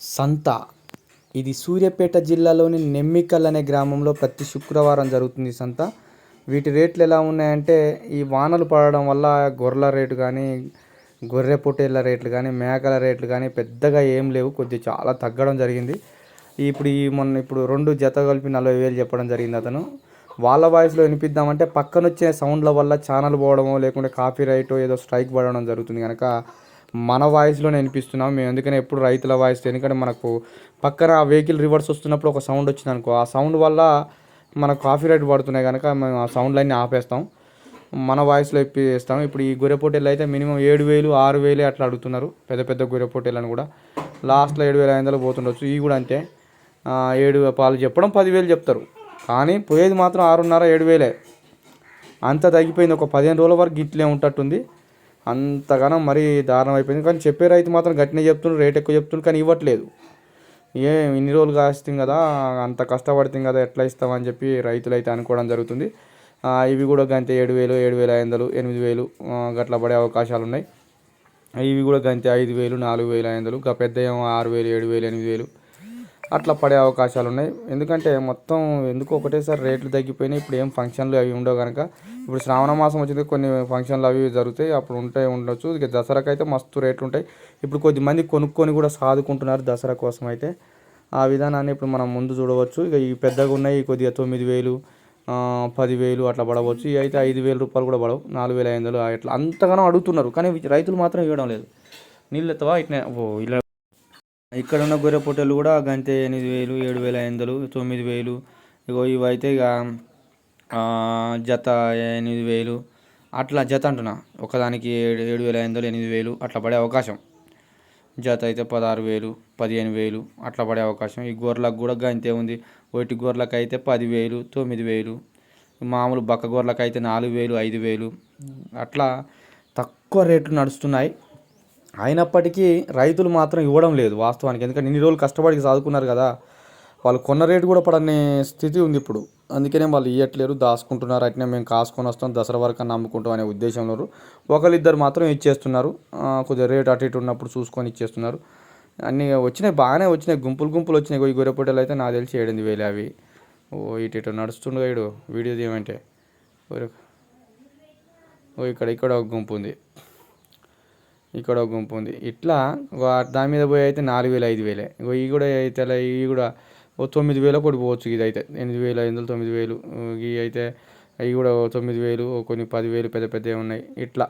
సంత. ఇది సూర్యాపేట జిల్లాలోని నెమ్మికల్ అనే గ్రామంలో ప్రతి శుక్రవారం జరుగుతుంది సంత. వీటి రేట్లు ఎలా ఉన్నాయంటే ఈ వానలు పడడం వల్ల గొర్రెల రేటు కానీ గొర్రె పొట్టేళ్ళ రేట్లు కానీ మేకల రేట్లు కానీ పెద్దగా ఏం లేవు. కొద్దిగా చాలా తగ్గడం జరిగింది. ఇప్పుడు ఈ మొన్న ఇప్పుడు రెండు జత కలిపి నలభై వేలు చెప్పడం జరిగింది అతను. వాళ్ళ వాయిస్లో వినిపిద్దామంటే పక్కన వచ్చే సౌండ్ల వల్ల ఛానల్ పోవడమో లేకుంటే కాపీ రైటో ఏదో స్ట్రైక్ పడడం జరుగుతుంది కనుక మన వాయిస్లోనే వినిపిస్తున్నాం. మేము ఎందుకని ఎప్పుడు రైతుల వాయిస్ ఎందుకంటే మనకు పక్కన ఆ వెహికల్ రివర్స్ వస్తున్నప్పుడు ఒక సౌండ్ వచ్చింది అనుకో ఆ సౌండ్ వల్ల మనకు కాఫీ రైట్ పడుతున్నాయి కనుక మేము ఆ సౌండ్లన్నీ ఆపేస్తాం. మన వాయిస్లో ఇప్పిస్తాం. ఇప్పుడు ఈ గొర్రె అయితే మినిమం ఏడు వేలు ఆరు వేలు అట్లా అడుగుతున్నారు. పెద్ద పెద్ద గొర్రె కూడా. లాస్ట్లో ఏడు వేల ఐదు వందలు పోతుండొచ్చు. ఇవి కూడా అంతే. ఏడు పాలు చెప్పడం పదివేలు చెప్తారు. కానీ పోయేది మాత్రం ఆరున్నర ఏడు వేలే. అంత తగ్గిపోయింది. ఒక పదిహేను రోజుల వరకు గిట్లే ఉంటట్టుంది. అంతగానం మరీ దారుణం అయిపోయింది. కానీ చెప్పే రైతు మాత్రం గట్టినే చెప్తుండ్రు రేట్ ఎక్కువ చెప్తుండ్రు కానీ ఇవ్వట్లేదు. ఏ ఇన్ని రోజులు కాస్తాం కదా అంత కష్టపడతాం కదా ఎట్లా ఇస్తామని చెప్పి రైతులు అయితే అనుకోవడం జరుగుతుంది. ఇవి కూడా గంతే ఏడు వేలు ఏడు వేల ఐదు వందలు ఎనిమిది వేలు గట్ల పడే అవకాశాలు ఉన్నాయి. ఇవి కూడా గంతే ఐదు వేలు నాలుగు వేల ఐదు వందలు ఇంకా పెద్ద ఆరు వేలు ఏడు వేలు ఎనిమిది వేలు అట్లా పడే అవకాశాలు ఉన్నాయి. ఎందుకంటే మొత్తం ఎందుకు ఒకటేసారి రేట్లు తగ్గిపోయినాయి. ఇప్పుడు ఏం ఫంక్షన్లు అవి ఉండవు కనుక. ఇప్పుడు శ్రావణ మాసం వచ్చింది కొన్ని ఫంక్షన్లు అవి జరుగుతాయి అప్పుడు ఉంటాయి ఉండొచ్చు. ఇక దసరాకు అయితే మస్తు రేట్లు ఉంటాయి. ఇప్పుడు కొద్ది మంది కొనుక్కొని కూడా సాదుకుంటున్నారు దసరా కోసం అయితే. ఆ విధానాన్ని ఇప్పుడు మనం ముందు చూడవచ్చు. ఇక ఈ పెద్దగా ఉన్నాయి కొద్దిగా తొమ్మిది వేలు పదివేలు అట్లా పడవచ్చు. ఇవి అయితే ఐదు వేల రూపాయలు కూడా పడవు నాలుగు వేల ఐదు వందలు అట్లా అంతగానో అడుగుతున్నారు కానీ రైతులు మాత్రం ఇవ్వడం లేదు. నీళ్ళు ఎత్తవా? ఇట్లా ఓ ఇలా. ఇక్కడ ఉన్న గొర్రె పొట్టెలు కూడా గంతే ఎనిమిది వేలు ఏడు వేల ఐదు వందలు తొమ్మిది వేలు. ఇగో ఇవైతే ఇక జత ఎనిమిది వేలు. అట్లా జత అంటున్నా. ఒకదానికి ఏడు ఏడు వేల ఐదు వందలు ఎనిమిది వేలు. అట్లా పడే అవకాశం. జత అయితే పదహారు వేలు పదిహేను వేలు. అట్లా పడే అవకాశం. ఈ గొర్రెలకు కూడా ఇంతే ఉంది. ఒకటి గొర్రెలకు అయితే పదివేలు తొమ్మిది వేలు. మామూలు బక్క గొర్రెలకు అయితే నాలుగు వేలు ఐదు వేలు. అట్లా తక్కువ రేట్లు నడుస్తున్నాయి. అయినప్పటికీ రైతులు మాత్రం ఇవ్వడం లేదు వాస్తవానికి. ఎందుకంటే ఇన్ని రోజులు కష్టపడి చదువుకున్నారు కదా. వాళ్ళు కొన్న రేటు కూడా పడని స్థితి ఉంది ఇప్పుడు. అందుకనే వాళ్ళు ఇవ్వట్లేరు దాచుకుంటున్నారు. అట్నే మేము కాసుకొని వస్తాం దసరా వరకు నమ్ముకుంటాం అనే ఉద్దేశంలో ఉన్నారు. ఒకరిద్దరు మాత్రం ఇచ్చేస్తున్నారు. కొద్దిగా రేట్ అటు ఇటు ఉన్నప్పుడు చూసుకొని ఇచ్చేస్తున్నారు. అన్నీ వచ్చినాయి బాగానే వచ్చినాయి. గుంపులు గుంపులు వచ్చినాయి. ఈ గొర్రె అయితే నాకు తెలిసి ఏడింది వేలే అవి. ఓ ఇటు ఇటు నడుస్తుండగా ఇడు వీడియో తీయమంటే. ఓ ఇక్కడ ఇక్కడ ఒక గుంపు ఉంది. ఇక్కడ ఒక గుంపు ఉంది. ఇట్లా దాని మీద పోయి అయితే నాలుగు వేలు ఐదు వేలే. ఇగో ఇవి కూడా అయితే అలా ఇవి కూడా ఓ తొమ్మిది వేలు పడిపోవచ్చు ఇది అయితే ఎనిమిది వేలు ఐదు వందలు తొమ్మిది వేలు. ఇవి అయితే అవి కూడా తొమ్మిది వేలు కొన్ని పదివేలు పెద్ద పెద్దవి ఉన్నాయి. ఇట్లా.